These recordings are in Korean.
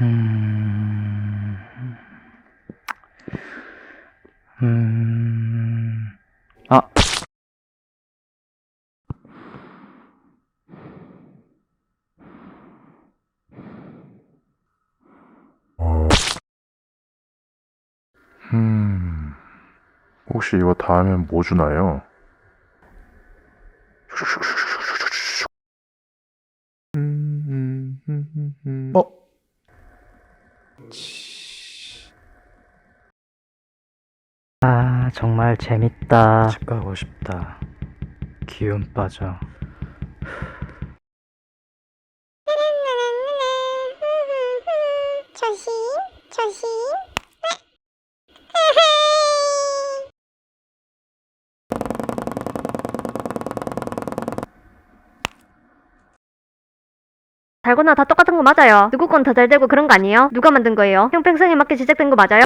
음, 아. 음, 혹시 이거 다음엔 뭐 주나요? 정말 재밌다. 집 가고 싶다. 기운 빠져. 조심, 조심. 달고나 다 똑같은 거 맞아요. 누구 건 더 잘 되고 그런 거 아니에요? 누가 만든 거예요? 형평성에 맞게 제작된 거 맞아요?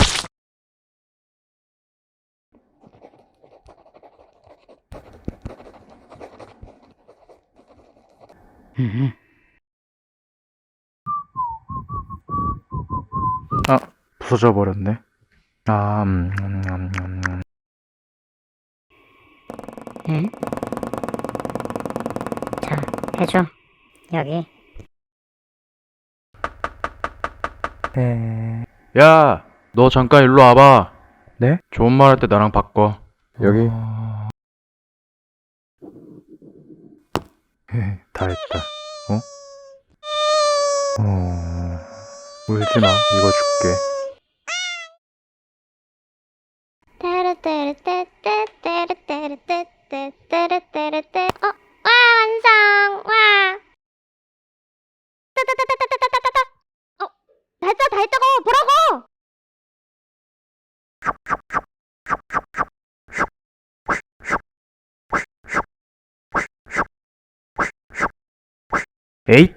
아, 부서져 버렸네. 아, 음, 음, 음, 음, 음. 응? 자, 해줘. 여기. 네. 야, 너 잠깐 일로 와봐. 네? 좋은 말 할 때 나랑 바꿔. 여기. 어... 다 했다. 어? 어... 울지 마. 이거 줄게. 어? 와 완성! 와! えい